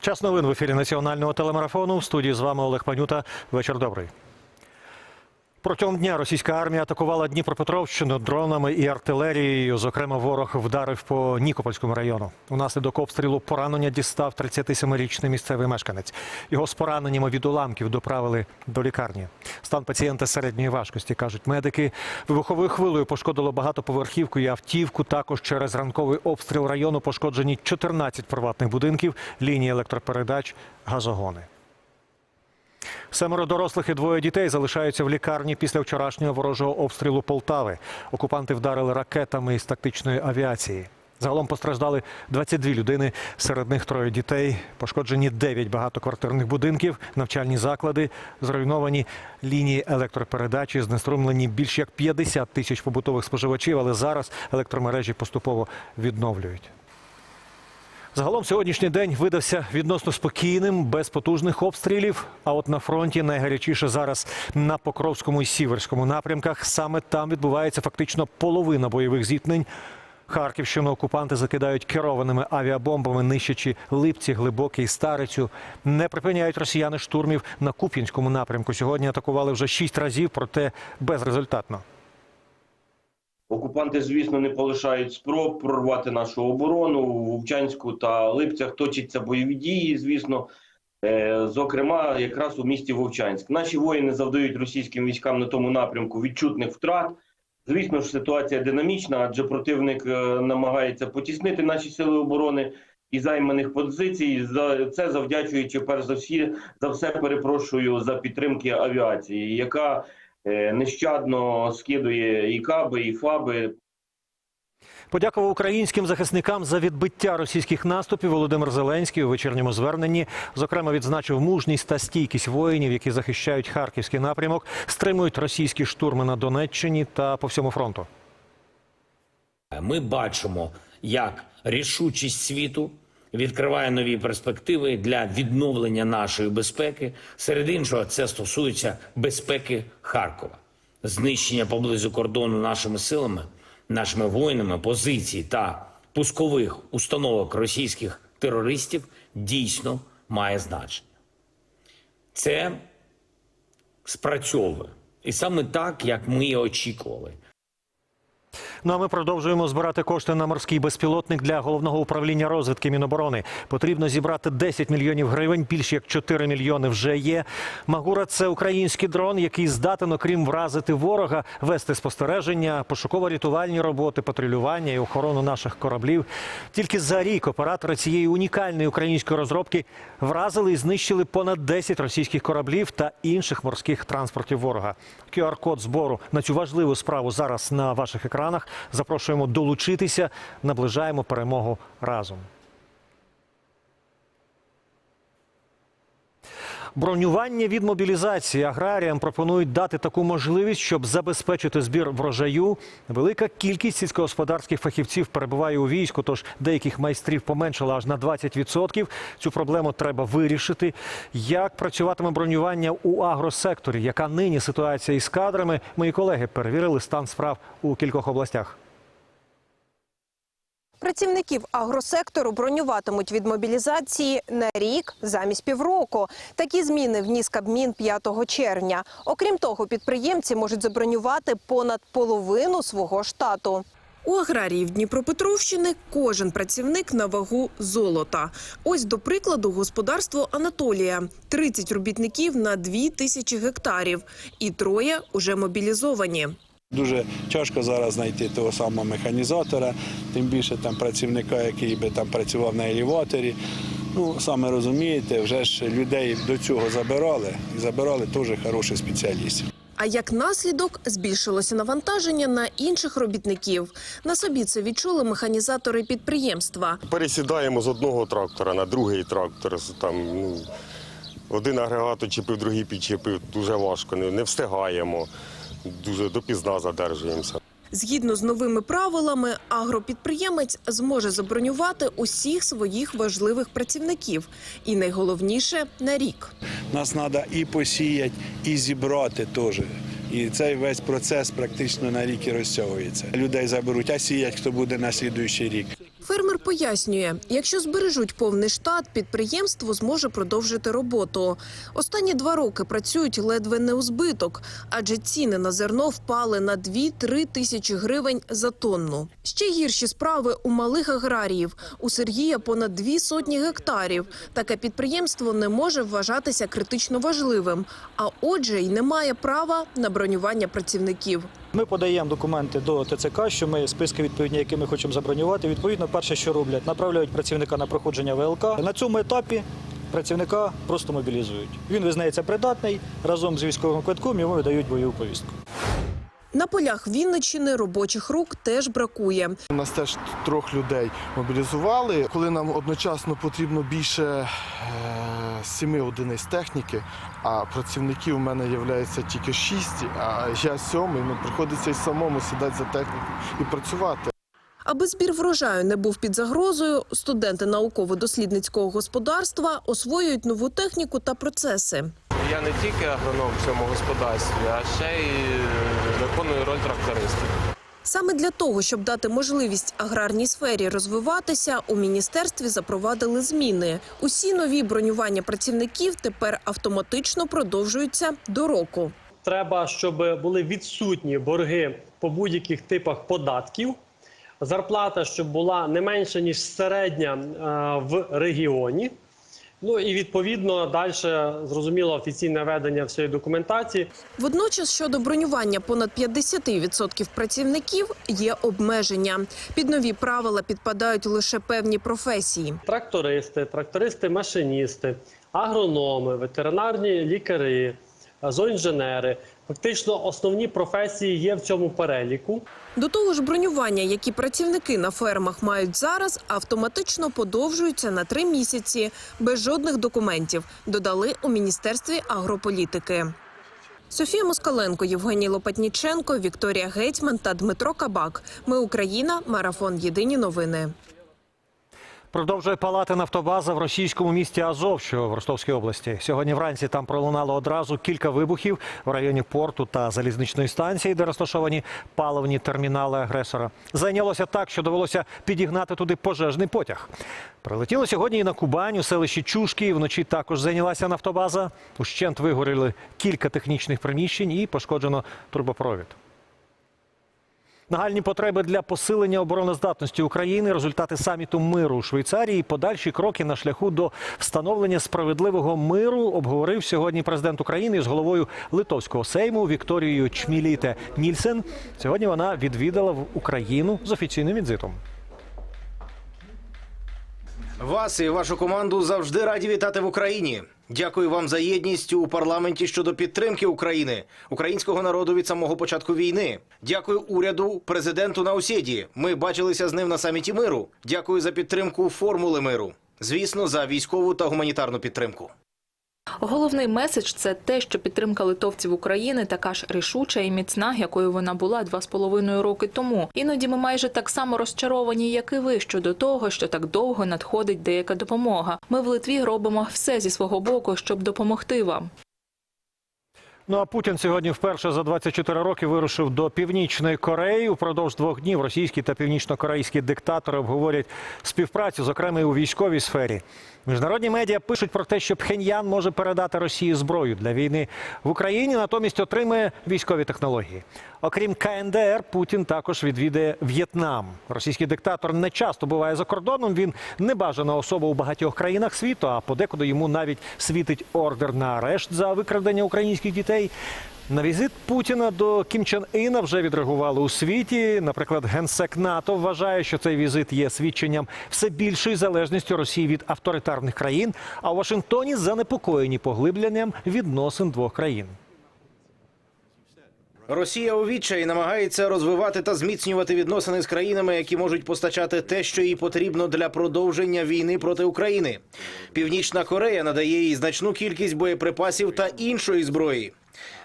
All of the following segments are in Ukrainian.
Час новин в ефірі національного телемарафону. В студії з вами Олег Панюта. Вечір добрий. Протягом дня російська армія атакувала Дніпропетровщину дронами і артилерією. Зокрема, ворог вдарив по Нікопольському району. Унаслідок обстрілу поранення дістав 37-річний місцевий мешканець. Його з пораненнями від уламків доправили до лікарні. Стан пацієнта середньої важкості кажуть медики. Вибуховою хвилею пошкодило багатоповерхівку і автівку. Також через ранковий обстріл району пошкоджені 14 приватних будинків, лінії електропередач, газогони. Семеро дорослих і двоє дітей залишаються в лікарні після вчорашнього ворожого обстрілу Полтави. Окупанти вдарили ракетами із тактичної авіації. Загалом постраждали 22 людини, серед них троє дітей. Пошкоджені 9 багатоквартирних будинків, навчальні заклади, зруйновані лінії електропередачі, знеструмлені більш як 50 тисяч побутових споживачів, але зараз електромережі поступово відновлюють. Загалом сьогоднішній день видався відносно спокійним, без потужних обстрілів. А от на фронті найгарячіше зараз на Покровському і Сіверському напрямках. Саме там відбувається фактично половина бойових зіткнень. Харківщину окупанти закидають керованими авіабомбами, нищачи Липці, Глибокий, Старицю. Не припиняють росіяни штурмів на Куп'янському напрямку. Сьогодні атакували вже шість разів, проте безрезультатно. Окупанти, звісно, не полишають спроб прорвати нашу оборону в Вовчанську та Липцях. Точаться бойові дії. Звісно, Е, зокрема, якраз у місті Вовчанськ. Наші воїни завдають російським військам на тому напрямку відчутних втрат. Звісно ж, ситуація динамічна, адже противник е, намагається потіснити наші сили оборони і займаних позицій. За це завдячуючи перш за всі за все, перепрошую за підтримки авіації, яка нещадно скидує і каби, і фаби. Подякував українським захисникам за відбиття російських наступів. Володимир Зеленський у вечірньому зверненні зокрема відзначив мужність та стійкість воїнів, які захищають харківський напрямок, стримують російські штурми на Донеччині та по всьому фронту. Ми бачимо, як рішучість світу відкриває нові перспективи для відновлення нашої безпеки. Серед іншого, це стосується безпеки Харкова, знищення поблизу кордону нашими силами, нашими воїнами, позицій та пускових установок російських терористів дійсно має значення. Це спрацьовує. І саме так, як ми і очікували. Ну а ми продовжуємо збирати кошти на морський безпілотник для головного управління розвідки Міноборони. Потрібно зібрати 10 мільйонів гривень. Більш як 4 мільйони вже є. Магура це український дрон, який здатен, окрім вразити ворога, вести спостереження, пошуково-рятувальні роботи, патрулювання і охорону наших кораблів. Тільки за рік оператори цієї унікальної української розробки вразили і знищили понад 10 російських кораблів та інших морських транспортів ворога. QR-код збору на цю важливу справу зараз на ваших екранах. Запрошуємо долучитися, наближаємо перемогу разом. Бронювання від мобілізації аграріям пропонують дати таку можливість, щоб забезпечити збір врожаю. Велика кількість сільськогосподарських фахівців перебуває у війську, тож деяких майстрів поменшало аж на 20%. Цю проблему треба вирішити. Як працюватиме бронювання у агросекторі? Яка нині ситуація із кадрами? Мої колеги перевірили стан справ у кількох областях. Працівників агросектору бронюватимуть від мобілізації на рік замість півроку. Такі зміни вніс Кабмін 5 червня. Окрім того, підприємці можуть забронювати понад половину свого штату. У аграріїв Дніпропетровщини кожен працівник на вагу золота. Ось до прикладу господарство Анатолія. 30 робітників на 2 тисячі гектарів. І троє уже мобілізовані. Дуже тяжко зараз знайти того самого механізатора, тим більше там працівника, який би там працював на елеваторі. Ну, саме розумієте, вже ж людей до цього забирали і забирали теж хороших спеціалістів. А як наслідок збільшилося навантаження на інших робітників. На собі це відчули механізатори підприємства. пересідаємо з одного трактора на другий трактор. Там, ну, один агрегат очепив, другий підчепив. Дуже важко, не, не встигаємо. Дуже допізна задержуємося. Згідно з новими правилами, агропідприємець зможе забронювати усіх своїх важливих працівників. І найголовніше на рік. Нас треба і посіяти, і зібрати теж. І цей весь процес практично на рік і розтягується. Людей заберуть, а сіять, хто буде на слідуючий рік. Фермер пояснює, якщо збережуть повний штат, підприємство зможе продовжити роботу. Останні два роки працюють ледве не у збиток, адже ціни на зерно впали на 2-3 тисячі гривень за тонну. Ще гірші справи у малих аграріїв. У Сергія понад дві сотні гектарів. Таке підприємство не може вважатися критично важливим, а отже, й не має права на бронювання працівників. Ми подаємо документи до ТЦК, що ми списки відповідні, які ми хочемо забронювати. Відповідно, перше, що роблять, направляють працівника на проходження ВЛК. На цьому етапі працівника просто мобілізують. Він визнається придатний разом з військовим квитком йому видають бойову повістку. На полях Вінниччини робочих рук теж бракує. Нас теж трьох людей мобілізували. Коли нам одночасно потрібно більше семи одиниць техніки, а працівників у мене є тільки шість, а я сьомий, ну приходиться й самому сідати за техніку і працювати. Аби збір врожаю не був під загрозою, студенти науково-дослідницького господарства освоюють нову техніку та процеси. Я не тільки агроном в цьому господарстві, а ще й е, виконую роль тракториста. Саме для того, щоб дати можливість аграрній сфері розвиватися, у міністерстві запровадили зміни. Усі нові бронювання працівників тепер автоматично продовжуються до року. Треба, щоб були відсутні борги по будь-яких типах податків. Зарплата, щоб була не менша ніж середня е, в регіоні. Ну і відповідно далі зрозуміло офіційне ведення всієї документації. Водночас щодо бронювання понад 50% працівників є обмеження. Під нові правила підпадають лише певні професії. Трактористи, трактористи-машиністи, агрономи, ветеринарні лікарі, зооінженери. Фактично основні професії є в цьому переліку. До того ж, бронювання, які працівники на фермах мають зараз, автоматично подовжуються на три місяці без жодних документів. Додали у міністерстві агрополітики. Софія Москаленко, Євгеній Лопатніченко, Вікторія Гетьман та Дмитро Кабак. Ми Україна. Марафон. Єдині новини. Продовжує палати нафтобаза в російському місті Азов, що в Ростовській області. Сьогодні вранці там пролунало одразу кілька вибухів в районі порту та залізничної станції, де розташовані паливні термінали агресора. Зайнялося так, що довелося підігнати туди пожежний потяг. Прилетіло сьогодні і на Кубань, у селищі Чушки. Вночі також зайнялася нафтобаза. Ущент вигоріли кілька технічних приміщень і пошкоджено трубопровід. Нагальні потреби для посилення обороноздатності України, результати саміту миру у Швейцарії, подальші кроки на шляху до встановлення справедливого миру обговорив сьогодні президент України з головою Литовського сейму Вікторією Чміліте Нільсен. Сьогодні вона відвідала в Україну з офіційним візитом. Вас і вашу команду завжди раді вітати в Україні. Дякую вам за єдність у парламенті щодо підтримки України, українського народу від самого початку війни. Дякую уряду, президенту Наусєді. Ми бачилися з ним на саміті миру. Дякую за підтримку формули миру. Звісно, за військову та гуманітарну підтримку. Головний меседж це те, що підтримка литовців України така ж рішуча і міцна, якою вона була два з половиною роки тому. Іноді ми майже так само розчаровані, як і ви, щодо того, що так довго надходить деяка допомога. Ми в Литві робимо все зі свого боку, щоб допомогти вам. Ну а Путін сьогодні вперше за 24 роки вирушив до північної Кореї. Упродовж двох днів російські та північно-корейські диктатори обговорять співпрацю, зокрема і у військовій сфері. Міжнародні медіа пишуть про те, що Пхеньян може передати Росії зброю для війни в Україні, натомість отримає військові технології. Окрім КНДР, Путін також відвідає В'єтнам. Російський диктатор не часто буває за кордоном. Він небажана особа у багатьох країнах світу, а подекуди йому навіть світить ордер на арешт за викрадення українських дітей. На візит Путіна до Кім Чен Іна вже відреагували у світі. Наприклад, генсек НАТО вважає, що цей візит є свідченням все більшої залежності Росії від авторитарних країн. А у Вашингтоні занепокоєні поглибленням відносин двох країн. Росія у відчаї намагається розвивати та зміцнювати відносини з країнами, які можуть постачати те, що їй потрібно для продовження війни проти України. Північна Корея надає їй значну кількість боєприпасів та іншої зброї.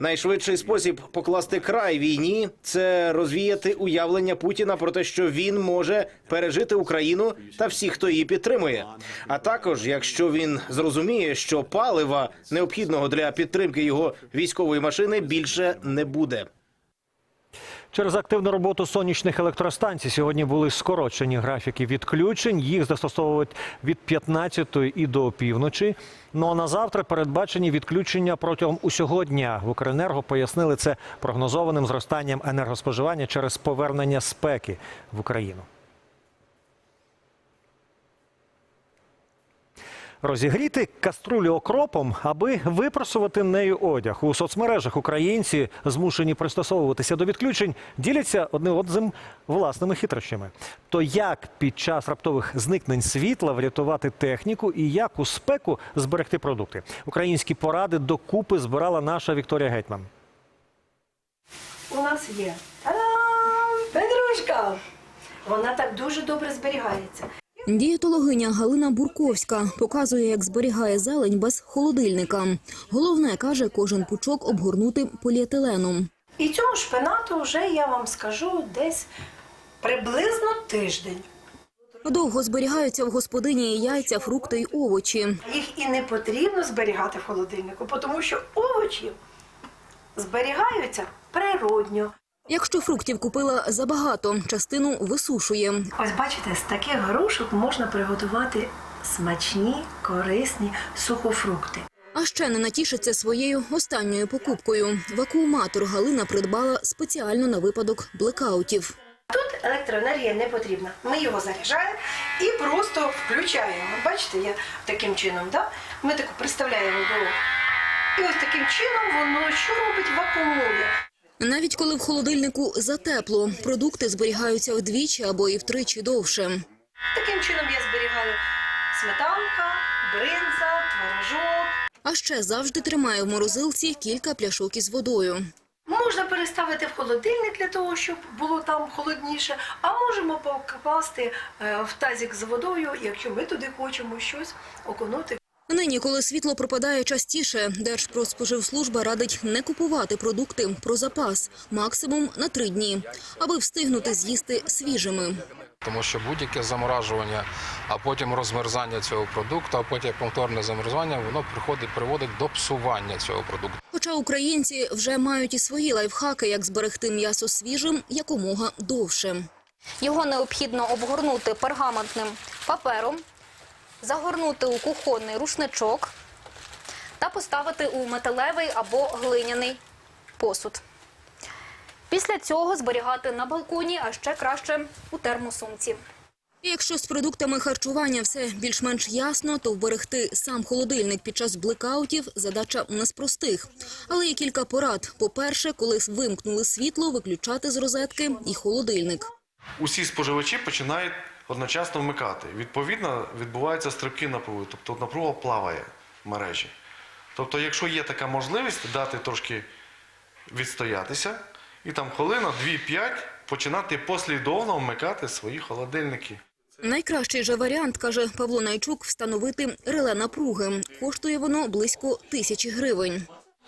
Найшвидший спосіб покласти край війні це розвіяти уявлення Путіна про те, що він може пережити Україну та всіх, хто її підтримує. А також, якщо він зрозуміє, що палива необхідного для підтримки його військової машини більше не буде. Через активну роботу сонячних електростанцій сьогодні були скорочені графіки відключень. Їх застосовують від 15 і до півночі. Ну а на завтра передбачені відключення протягом усього дня. В Укренерго пояснили це прогнозованим зростанням енергоспоживання через повернення спеки в Україну. Розігріти каструлю окропом, аби випросувати нею одяг. У соцмережах українці змушені пристосовуватися до відключень, діляться одне одним власними хитрощами. То як під час раптових зникнень світла врятувати техніку і як у спеку зберегти продукти? Українські поради докупи збирала наша Вікторія Гетьман. У нас є Та-дам! петрушка. Вона так дуже добре зберігається. Дієтологиня Галина Бурковська показує, як зберігає зелень без холодильника. Головне, каже, кожен пучок обгорнути поліетиленом. І цьому шпинату вже я вам скажу десь приблизно тиждень. Довго зберігаються в господині яйця, фрукти й овочі. Їх і не потрібно зберігати в холодильнику, тому що овочі зберігаються природньо. Якщо фруктів купила забагато, частину висушує. Ось бачите, з таких грушок можна приготувати смачні, корисні сухофрукти. А ще не натішиться своєю останньою покупкою. Вакууматор Галина придбала спеціально на випадок блекаутів. Тут електроенергія не потрібна. Ми його заряджаємо і просто включаємо. Бачите, я таким чином, да? ми таку приставляємо до. І ось таким чином воно що робить вакуумує. Навіть коли в холодильнику затепло, продукти зберігаються вдвічі або і втричі довше. Таким чином я зберігаю сметанка, бринза, творожок. А ще завжди тримає в морозилці кілька пляшок із водою. Можна переставити в холодильник для того, щоб було там холодніше, а можемо покласти е, в тазик з водою, якщо ми туди хочемо щось окунути. Нині, коли світло пропадає частіше, Держпродспоживслужба радить не купувати продукти про запас максимум на три дні, аби встигнути з'їсти свіжими. Тому що будь-яке заморажування, а потім розмерзання цього продукту, а потім повторне замерзання, воно приходить приводить до псування цього продукту. Хоча українці вже мають і свої лайфхаки, як зберегти м'ясо свіжим якомога довше. Його необхідно обгорнути пергаментним папером, загорнути у кухонний рушничок та поставити у металевий або глиняний посуд. Після цього зберігати на балконі, а ще краще у термосумці. І якщо з продуктами харчування все більш-менш ясно, то вберегти сам холодильник під час блекаутів задача не з простих. Але є кілька порад. По-перше, коли вимкнули світло, виключати з розетки і холодильник. усі споживачі починають одночасно вмикати. Відповідно, відбуваються стрибки напруги, тобто напруга плаває в мережі. Тобто, якщо є така можливість дати трошки відстоятися, і там хвилина, 2-5 починати послідовно вмикати свої холодильники. Найкращий же варіант, каже Павло Найчук, встановити реле напруги. Коштує воно близько тисячі гривень.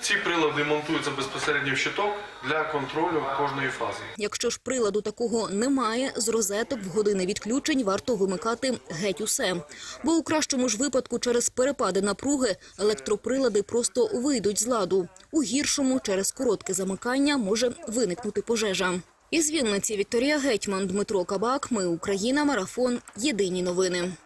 Ці прилади монтуються безпосередньо в щиток для контролю кожної фази. Якщо ж приладу такого немає, з розеток в години відключень варто вимикати геть усе. Бо у кращому ж випадку через перепади напруги електроприлади просто вийдуть з ладу. У гіршому через коротке замикання може виникнути пожежа. Із Вінниці Вікторія Гетьман, Дмитро Кабак. Ми Україна. Марафон. Єдині новини.